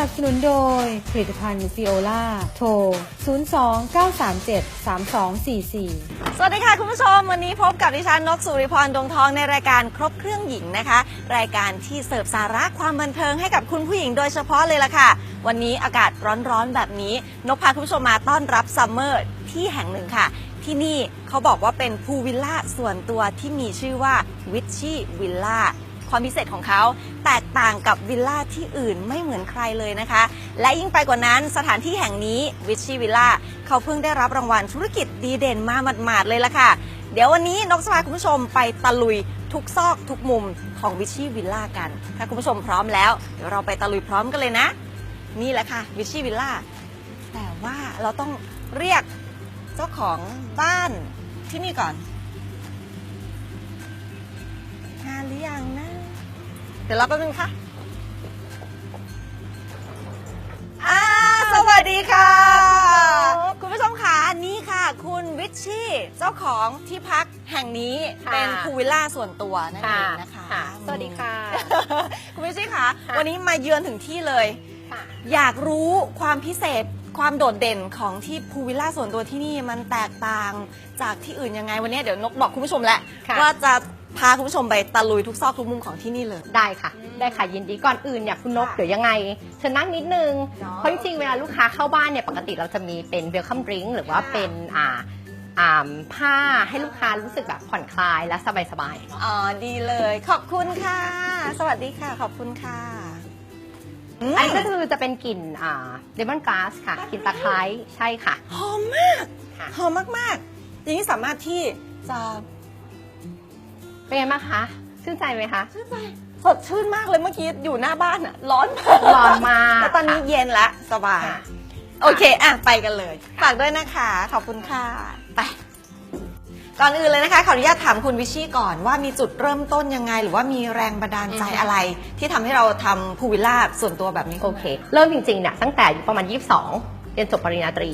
นับสนุนโดยผลิตภัณฑ์ฟิโอลาโทร 029373244 สวัสดีค่ะคุณผู้ชม วันนี้พบกับดิฉันนกสุริพรดวงทองในรายการครบเครื่องหญิงนะคะ รายการที่เสิร์ฟสาระความบันเทิงให้กับคุณผู้หญิงโดยเฉพาะเลยล่ะค่ะ วันนี้อากาศร้อนๆแบบนี้ นกพาคุณผู้ชมมาต้อนรับซัมเมอร์ที่แห่งหนึ่งค่ะที่นี่เขาบอกว่าเป็นพูลวิลล่าส่วนตัวที่มีชื่อว่าวิชชี่วิลล่า ความพิเศษของเขาแตกต่างกับวิลล่าที่อื่นไม่เหมือนใครเลยนะคะ และยิ่งไปกว่านั้นสถานที่แห่งนี้วิชชี่วิลล่าเขาเพิ่งได้รับรางวัลธุรกิจดีเด่นมาหมาดๆเลยละค่ะ เดี๋ยววันนี้นกจะพาคุณผู้ชมไปตะลุยทุกซอกทุกมุมของวิชชี่วิลล่ากัน ถ้าคุณผู้ชมพร้อมแล้วเดี๋ยวเราไปตะลุยพร้อมกันเลยนะ นี่แหละค่ะวิชชี่วิลล่าแต่ว่าเราต้องเรียกเจ้าของบ้านที่นี่ก่อนงาหรือยังนะ เดี๋ยวรอแป๊บนึงค่ะอ่าสวัสดีค่ะ คุณผู้ชมค่ะนี่ค่ะ คุณวิชชี่เจ้าของที่พักแห่งนี้ค่ะเป็นพูลวิลล่าส่วนตัวนั่นเองนะคะค่ะสวัสดีค่ะ คุณวิชชี่ค่ะ ค่ะ วันนี้มาเยือนถึงที่เลย ค่ะ อยากรู้ความพิเศษความโดดเด่นของที่พูลวิลล่าส่วนตัวที่นี่มันแตกต่างจากที่อื่นยังไงวันนี้เดี๋ยวนกบอกคุณผู้ชมแล้วค่ะว่าจะ พาคุณผู้ชมไปตะลุยทุกซอกทุกมุมของที่นี่เลย ได้ค่ะ ได้ค่ะยินดีก่อนอื่นเนี่ยคุณนกค่ะเดี๋ยวยังไงเชิญนั่งนิดนึง เนาะเพราะจริงๆเวลาลูกค้าเข้าบ้านเนี่ยปกติเราจะมีเป็น welcome drink หรือว่าค่ะเป็นอ่าอ่าผ้าให้ลูกค้ารู้สึกแบบผ่อนคลายและสบายๆเนาะอ๋อดีเลย ขอบคุณค่ะ สวัสดีค่ะขอบคุณค่ะมอันนี้ก็คือจะเป็นกลิ่นอ่า lemon grass ค่ะกลิ่นตะไคร้ใช่ค่ะ หอมมากค่ะ หอมมากๆอย่างนี้สามารถที่จะ เป็นไงบ้างคะชื่นใจไหมคะ ชื่นใจสดชื่นมากเลยเมื่อกี้อยู่หน้าบ้านอะร้อนมากร้อนมากแต่ตอนนี้เย็นแล้วสบาย ค่ะ โอเคอะไปกันเลย ฝากด้วยนะคะ ขอบคุณค่ะ ไป ก่อนอื่นเลยนะคะ ขออนุญาตถามคุณวิชชี่ก่อนว่ามีจุดเริ่มต้นยังไง หรือว่ามีแรงบันดาลใจอะไร ที่ทำให้เราทำพูลวิลล่าส่วนตัวแบบนี้ โอเค เริ่มจริงๆเนี่ยตั้งแต่อายุประมาณ 22 เรียนจบปริญญาตรี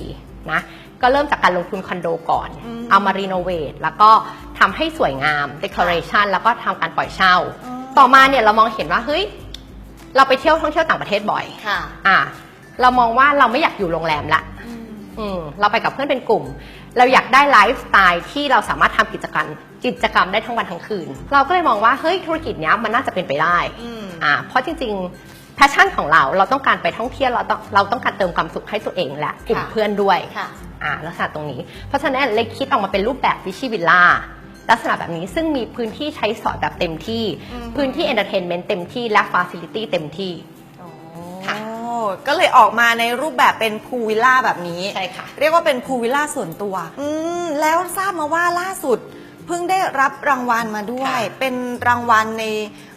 นะ ก็เริ่มจากการลงทุนคอนโดก่อนอืมเอามารีโนเวทแล้วก็ทำให้สวยงาม decoration แล้วก็ทำการปล่อยเช่าอ๋อต่อมาเนี่ยเรามองเห็นว่าเฮ้ยเราไปเที่ยวท่องเที่ยวต่างประเทศบ่อยค่ะ อะเรามองว่าเราไม่อยากอยู่โรงแรมละอืมเราไปกับเพื่อนเป็นกลุ่ม เราอยากได้ไลฟ์สไตล์ที่เราสามารถทำกิจกรรมกิจกรรมได้ทั้งวันทั้งคืน เราก็เลยมองว่าเฮ้ยธุรกิจเนี้ยมันน่าจะเป็นไปได้อืมอ่าเพราะจริงๆ แพชชั่นของเราเราต้องการไปท่องเที่ยวเราต้องเราต้องการเติมความสุขให้ตัวเองและกลุ่มค่ะเพื่อนด้วยค่ะอ่าลักษณะตรงนี้ เพราะฉะนั้นเลยคิดออกมาเป็นรูปแบบวิชิวิลล่าลักษณะแบบนี้ซึ่งมีพื้นที่ใช้สอยแบบเต็มที่อืมพื้นที่เอนเตอร์เทนเมนต์เต็มที่และฟ a ซิลิตี้เต็มที่ค่ะโอ้ก็เลยออกมาในรูปแบบเป็นพูลวิลล่าแบบนี้ ใช่ค่ะ เรียกว่าเป็นพูลวิลล่าส่วนตัว อืม แล้วทราบมาว่าล่าสุด เพิ่งได้รับรางวัลมาด้วย ค่ะเป็นรางวัลใน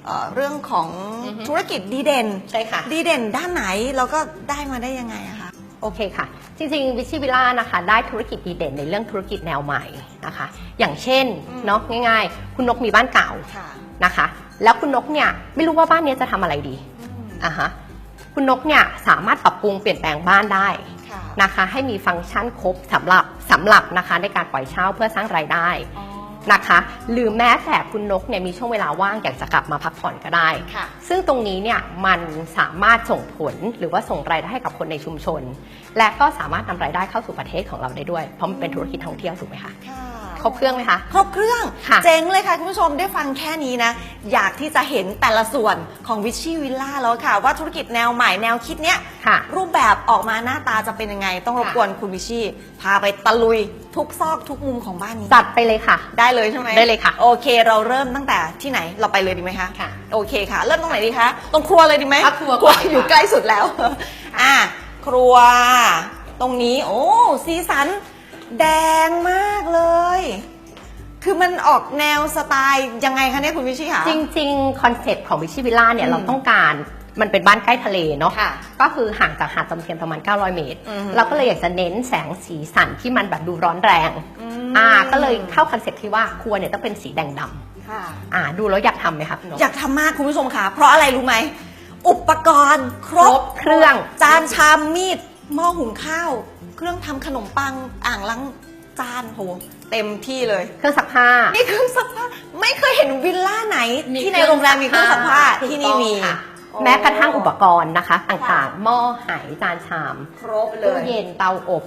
เอ่อเรื่องของอือฮึ ธุรกิจดีเด่น ใช่ค่ะ ดีเด่นด้านไหนแล้วก็ได้มาได้ยังไงอะคะ โอเคค่ะ จริงๆวิชิวิล่านะคะได้ธุรกิจดีเด่นในเรื่องธุรกิจแนวใหม่นะคะ อย่างเช่นอืม เนาะง่าย ๆ คุณนกมีบ้านเก่าค่ะ นะคะ แล้วคุณนกเนี่ยไม่รู้ว่าบ้านเนี้ยจะทำอะไรดีอะฮะคุณนกเนี่ยสามารถปรับปรุงเปลี่ยนแปลงบ้านได้ค่ะนะคะ ให้มีฟังก์ชันครบสำหรับสำหรับนะคะในการปล่อยเช่าเพื่อสร้างรายได้ อ๋อ นะคะ หรือแม้แต่คุณนกเนี่ยมีช่วงเวลาว่างอยากจะกลับมาพักผ่อนก็ได้ ค่ะ ซึ่งตรงนี้เนี่ยมันสามารถส่งผลหรือว่าส่งรายได้ให้กับคนในชุมชน และก็สามารถนำรายได้เข้าสู่ประเทศของเราได้ด้วย เพราะมันเป็นธุรกิจท่องเที่ยวถูกไหมคะ ค่ะ ครบเครื่องไหมคะ ครบเครื่อง ค่ะเจ๋งเลยค่ะคุณผู้ชมได้ฟังแค่นี้นะ อยากที่จะเห็นแต่ละส่วนของวิชชี่วิลล่าแล้วค่ะ ว่าธุรกิจแนวใหม่แนวคิดเนี้ยค่ะรูปแบบออกมาหน้าตาจะเป็นยังไง ต้องรบค่ะกวนคุณวิชชี่พาไปตะลุยทุกซอกทุกมุมของบ้านนี้จัดไปเลยค่ะ ได้เลยใช่ไหมได้เลยค่ะ โอเค เราเริ่มตั้งแต่ที่ไหนเราไปเลยดีไหมคะค่ะ โอเคค่ะ เริ่มตรงไหนดีคะตรงครัวเลยดีไหมอะครัวครัวก่อนค่ะอยู่ใกล้สุดแล้วอะครัว ตรงนี้โอ้สีสัน แดงมากเลย คือมันออกแนวสไตล์ยังไงคะเนี่ยคุณวิชิค่ะจริงๆ คอนเซ็ปต์ของวิชิวิลล่าเนี่อืยมเราต้องการมันเป็นบ้านใกล้ทะเลเนาะค่ะก็คือห่างจากหาดจอมเทียนประมาณ 900 เมตรอือฮึเราก็เลยอยากจะเน้นแสงสีสันที่มันแบบดูร้อนแรงอืมอ่าก็เลยเข้าคอนเซ็ปต์ที่ว่าครัวเนี่ยต้องเป็นสีแดงดค่ะอ่าดูแล้วอยากทำไหมคะคุณนกอยากทำมากคุณผู้ชมค่ะ เพราะอะไรรู้ไหม อุปกรณ์ครครบเครื่อง จานชามมีดหม้อหุงข้าว เครื่องทำขนมปังอ่างล้างจานโหเต็มที่เลย เครื่องซักผ้านี่เครื่องซักผ้าไม่เคยเห็นวิลล่าไหน ที่ในโรงแรมมีเครื่องซักผ้าที่นี่มีค่ะแม้กระทั่งอุปกรณ์นะคะ ต่างๆหม้อไหจานชาม ครบเลตู้ยเย็นเตาอบ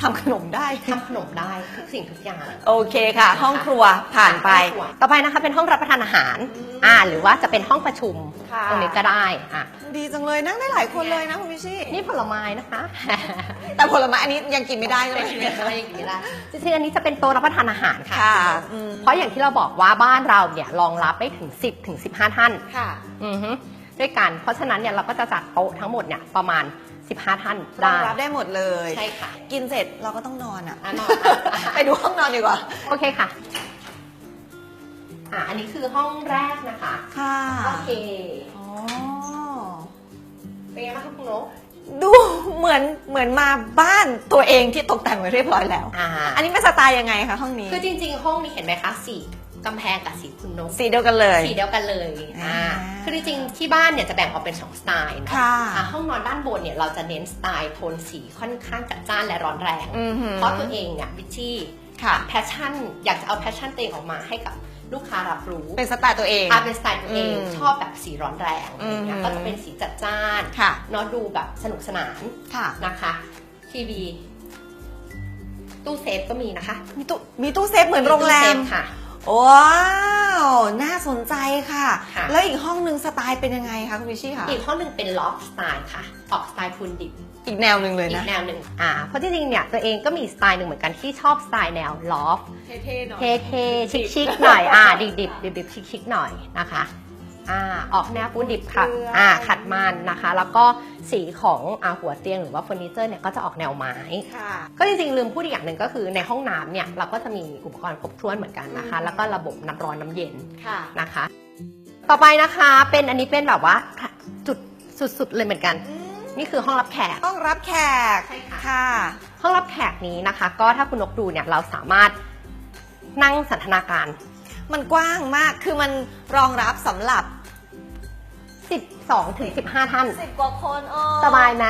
ทำขนมได้ทำขนมได้ทุกสิ่งทุกอย่าง โอเคค่ะ ห้องครัวผ่านไป ต่อไปนะคะเป็นห้องรับประทานอาหาร อ่า หรือว่าจะเป็นห้องประชุมค่ะตรงนี้ก็ได้อะดีจังเลยนั่งได้หลายคนเลยนะคุณพิชี่นี่ผลไม้นะคะ แต่ผลไม้อันนี้ยังกินไม่ได้เลยไม่ได้อย่างนี้ละจริงๆอันนี้จะเป็นโต๊ะรับประทานอาหารค่ะค่ะอืมเพราะอย่างที่เราบอกว่าบ้านเราเนี่ยรองรับได้ถึง 10ถึง15 ท่านค่ะ อือฮึด้วยกัน เพราะฉะนั้นเนี่ยเราก็จะจัดโต๊ะทั้งหมดเนี่ยประมาณ 15 ท่านรอได้งรับได้หมดเลย ใช่ค่ะ กินเสร็จเราก็ต้องนอนอะ อะนอนไปดูห้องนอนดีกว่า โอเคค่ะอะ อันนี้คือห้องแรกนะคะ ค่ะโอเคอ๋อเป็นไงบ้างคะคุณนกดูเหมือนเหมือนมาบ้านตัวเองที่ตกแต่งไว้เรียบร้อยแล้ว อ่าอันนี้เป็นสไตล์ยังไงคะห้องนี้ คือจริง ๆ ห้องนี้เห็นไหมคะสี กำแพงกับสีคุณนกสีเดียวกันเลย สีเดียวกันเลยอ่าอ่าคือจริงๆที่บ้านเนี่ยจะแบ่งออกเป็น2สไตล์เนาะค่ะอ่าห้องนอนด้านบนเนี่ยเราจะเน้นสไตล์โทนสีค่อนข้างจัดจ้านและร้อนแรงอือหือเพราะตัวเองเนี่ยวิชชี่ค่ะแพชชั่น อยากจะเอาแพชชั่นตัวเองออกมาให้กับลูกค้ารับรู้เป็นสไตล์ตัวเองอาเป็นสไตล์ตัวเองอืมชอบแบบสีร้อนแรงอะไรอย่างเงี้ยอืมก็จะเป็นสีจัดจ้านค่ะเนาะดูแบบสนุกสนานค่ะนะคะทีวีตู้เซฟก็มีนะคะ มีตู้มีตู้เซฟเหมือนโรงแรตู้เซมฟค่ะ ว้าว น่าสนใจค่ะ ค่ะ แล้วอีกห้องหนึ่งสไตล์เป็นยังไงคะคุณพิชชี่คะอีกห้องหนึ่งเป็นล็อบสไตล์ค่ะ ออกสไตล์พูนดิบอีกแนวหนึ่งเลยอีนะกแนวหนึ่งอ่าเพราะจริงๆเนี่ยตัวเองก็มีสไตล์หนึ่งเหมือนกันที่ชอบสไตล์แนวล็อบเท่ๆหน่อย เท่ๆชิคๆหน่อย อ่าดิบๆดิบๆชิคๆหน่อยนะคะ อ่าออกแนวปูนดิบค่ะเกลืออ่อ่าขัดมันนะคะ แล้วก็สีของอ่าหัวเตียงหรือว่าเฟอร์นิเจอร์เนี่ยก็จะออกแนวไม้ค่ะก็จริงๆลืมพูดอีกอย่างหนึ่งก็คือในห้องน้ำเนี่ยเราก็จะมีอุปกรณ์ครบถ้วนเหมือนกันนะคะ แล้วก็ระบบน้ำร้อนน้ำเย็นค่ะนะคะ ต่อไปนะคะเป็นอันนี้เป็นแบบว่าจุดสุดๆเลยเหมือนกันนี่คือห้องรับแขกต้องรับแขกใช่ค่ะค่ะ ห้องรับแขกนี้นะคะ ก็ถ้าคุณนกดูเนี่ยเราสามารถนั่งสันทนาการ มันกว้างมาก คือมันรองรับสำหรับ 12ถึง15 ท่าน สิบกว่าคนเออสบายไหม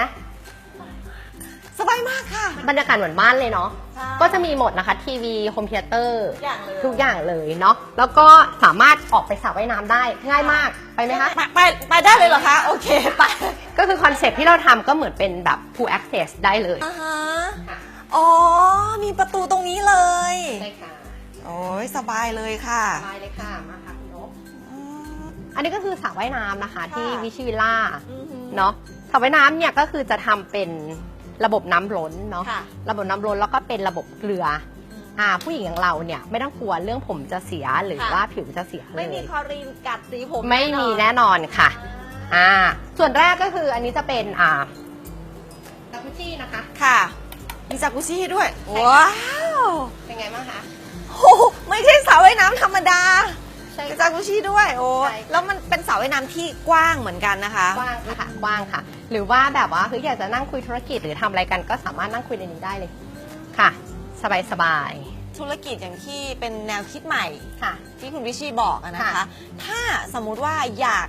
สบายมากค่ะ บรรยากาศเหมือนบ้านเลยเนาะ ใช่ก็จะมีหมดนะคะทีวีโฮมเทเตอร์อย่างเลยทุกอย่างเลยเนาะ แล้วก็สามารถออกไปสระว่ายน้ำได้ง่ายมากไปไหมคะ ไปไปไปได้เลยเหรอคะ โอเค ไปก็คือคอนเซปต์ที่เราทำก็เหมือนเป็นแบบ full access ได้เลยอ่าฮะอ๋อ มีประตูตรงนี้เลยใช่ค่ะ โอ้ยสบายเลยค่ะ สบายเลยค่ะมาค่ะคุณนกอืม อันนี้ก็คือสระว่ายน้ำนะคะที่ค่ะวิชิวิลล่าอือหือเนาะสระว่ายน้ำเนี่ยก็คือจะทำเป็นระบบน้ำล้นเนาะค่ะ ระบบน้ำล้นแล้วก็เป็นระบบเกลืออ่าผู้หญิงอย่างเราเนี่ยไม่ต้องกลัวเรื่องผมจะเสียหรือค่ะ ว่าผิวจะเสียเลยไม่มีคลอรีนกัดสีผมไม่มีแน่นอนค่ะ อ่า ส่วนแรกก็คืออันนี้จะเป็นอ่าจักรุจี้นะคะ ค่ะ มีจากุชี่ด้วยใช่ค่ะว้าวเป็นไงบ้างคะ โอ้โหไม่ใช่สระว่ายน้ำธรรมดา ใช่มีค่ะจากุชี่ด้วยโอ้ใช่ค่ะ แล้วมันเป็นสระว่ายน้ำที่กว้างเหมือนกันนะคะกว้างค่ะกว้างค่ะ หรือว่าแบบว่าเฮ้ยอยากจะนั่งคุยธุรกิจหรือทำอะไรกันก็สามารถนั่งคุยในนี้ได้เลยค่ะ สบายสบายธุรกิจอย่างที่เป็นแนวคิดใหม่ ๆค่ะ ที่คุณวิชีบอกอะนะคะ ค่ะ ถ้าสมมุติว่าอยาก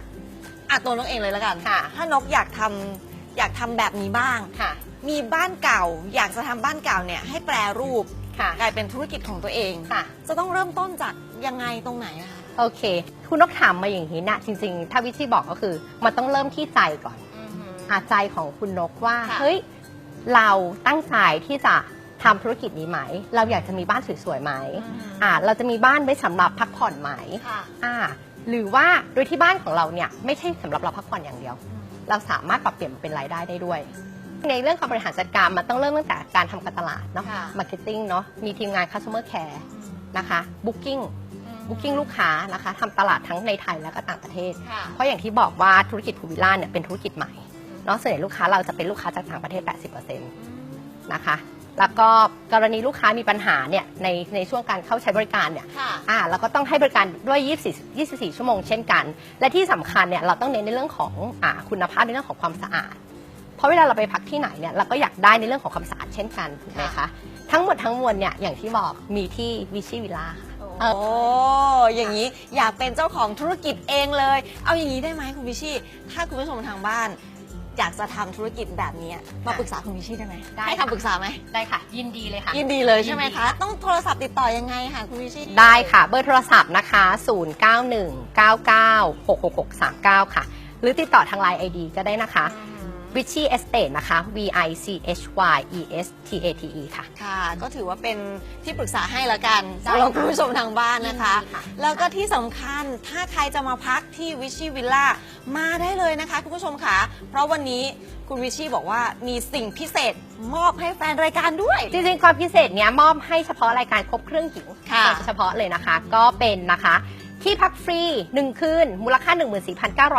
อะตัวนกเองเลยแล้วกัน ค่ะถ้านกอยากทำอยากทำแบบนี้บ้าง ค่ะมีบ้านเก่า อยากจะทำบ้านเก่าเนี่ยให้แปรรูปค่ะกลายเป็นธุรกิจของตัวเอง ค่ะ จะต้องเริ่มต้นจากยังไงตรงไหนอะคะ โอเค คุณนกถามมาอย่างนี้นะจริงๆ ถ้าวิธีบอกก็คือ มันต้องเริ่มที่ใจก่อนอาใจของคุณนกว่า ค่ะ เฮ้ย เราตั้งใจที่จะทำธุรกิจนี้ไหม เราอยากจะมีบ้านสวยๆไหมอ่าเราจะมีบ้านไว้สำหรับพักผ่อนไหมค่ะอ่าหรือว่าโดยที่บ้านของเราเนี่ยไม่ใช่สำหรับเราพักผ่อนอย่างเดียว เราสามารถปรับเปลี่ยนเป็นรายได้ได้ด้วย ในเรื่องการบริหารจัดการมันต้องเริ่มตั้งแต่การทำการตลาดเนาะค่ะ มาร์เก็ตติ้งเนาะมีทีมงาน customer care นะคะ booking booking ลูกค้านะคะทำตลาดทั้งในไทยและก็ต่างประเทศ ค่ะ เพราะอย่างที่บอกว่าธุรกิจพูวิลล่าเนี่ยเป็นธุรกิจใหม่เนาะส่วนใหญ่ลูกค้าเราจะเป็นลูกค้าจากต่างประเทศ 80%นะคะ แล้วก็กรณีลูกค้ามีปัญหาเนี่ยในในช่วงการเข้าใช้บริการเนี่ย ค่ะ อ่าเราก็ต้องให้บริการด้วย 24 24 ชั่วโมงเช่นกัน และที่สำคัญเนี่ยเราต้องเน้นในเรื่องของอ่าคุณภาพในเรื่องของความสะอาด เพราะเวลาเราไปพักที่ไหนเนี่ยเราก็อยากได้ในเรื่องของความสะอาดเช่นกันถูกไหมคะ ทั้งหมดทั้งมวลเนี่ยอย่างที่บอกมีที่วิชิวิลล่าค่ะ โอ้โอ้อย่างนี้อยากเป็นเจ้าของธุรกิจเองเลย เอาอย่างนี้ได้ไหมคุณพิชชี่ ถ้าคุณผู้ชมทางบ้านอยากจะทำธุรกิจแบบนี้มาปรึกษาคุณพิชชี่ได้ไหมได้ ให้ค่ะคำปรึกษาไหม ได้ค่ะ ยินดีเลยค่ะ ยินดีเลยใช่ไหมยินดีคะค่ะต้องโทรศัพท์ติดต่อยังไงค่ะคุณพิชชี่ได้ค่ะ เบอร์โทรศัพท์นะคะ 0919966639 ค่ะ หรือติดต่อทาง Line ID ก็ได้นะคะ Vichy Estate นะคะ V I C H Y E S T A T E ค่ะ ค่ะ ก็ถือว่าเป็นที่ปรึกษาให้ละกันได้สำหรับค่ะคุณผู้ชมทางบ้านนะคะยินดีค่ะแล้วก็ที่สำคัญถ้าใครจะมาพักที่วิชี่วิลล่ามาได้เลยนะคะคุณผู้ชมค่ะ เพราะวันนี้คุณวิชี่บอกว่ามีสิ่งพิเศษมอบให้แฟนรายการด้วย จริงๆ ความพิเศษเนี้ยมอบให้เฉพาะรายการครบเครื่องหญิงค่ะโดยเฉพาะเลยนะคะ ก็เป็นนะคะที่พักฟรี 1 คืน มูลค่า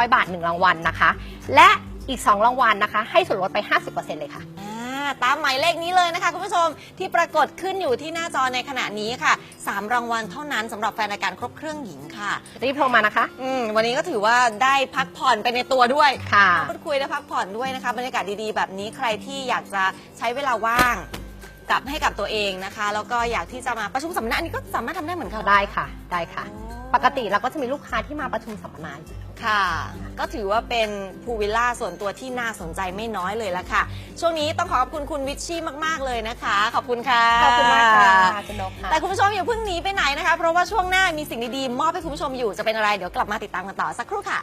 14,900 บาท 1 รางวัลนะคะ และ อีก 2 รางวัลนะคะ ให้ส่วนลดไป 50%เลยค่ะ อ่าตามหมายเลขนี้เลยนะคะคุณผู้ชมที่ปรากฏขึ้นอยู่ที่หน้าจอในขณะนี้ค่ะสามรางวัลเท่านั้นสำหรับแฟนรายการครบเครื่องหญิงค่ะ รีบโทรมานะคะ อืมวันนี้ก็ถือว่าได้พักผ่อนไปในตัวด้วยค่ะ พูดคุยและพักผ่อนด้วยนะคะ บรรยากาศดีๆ แบบนี้ใครที่อยากจะใช้เวลาว่างกับให้กับตัวเองนะคะ แล้วก็อยากที่จะมาประชุมสัมมนาอันนี้ก็สามารถทำได้เหมือนกัน ได้ค่ะ ได้ค่ะ อ๋อ ปกติเราก็จะมีลูกค้าที่มาประชุมสัมมนาอยู่ ค่ะ ก็ถือว่าเป็นพูลวิลล่าส่วนตัวที่น่าสนใจไม่น้อยเลยละค่ะ ช่วงนี้ต้องขอขอบคุณคุณวิชชี่มาก ๆ เลยนะคะ ขอบคุณค่ะขอบคุณมากค่ะคุณนกค่ะแต่คุณผู้ชมอย่าเพิ่งหนีไปไหนนะคะ เพราะว่าช่วงหน้ามีสิ่งดี ๆ มอบให้คุณผู้ชมอยู่จะเป็นอะไรเดี๋ยวกลับมาติดตามกันต่อสักครู่ค่ะ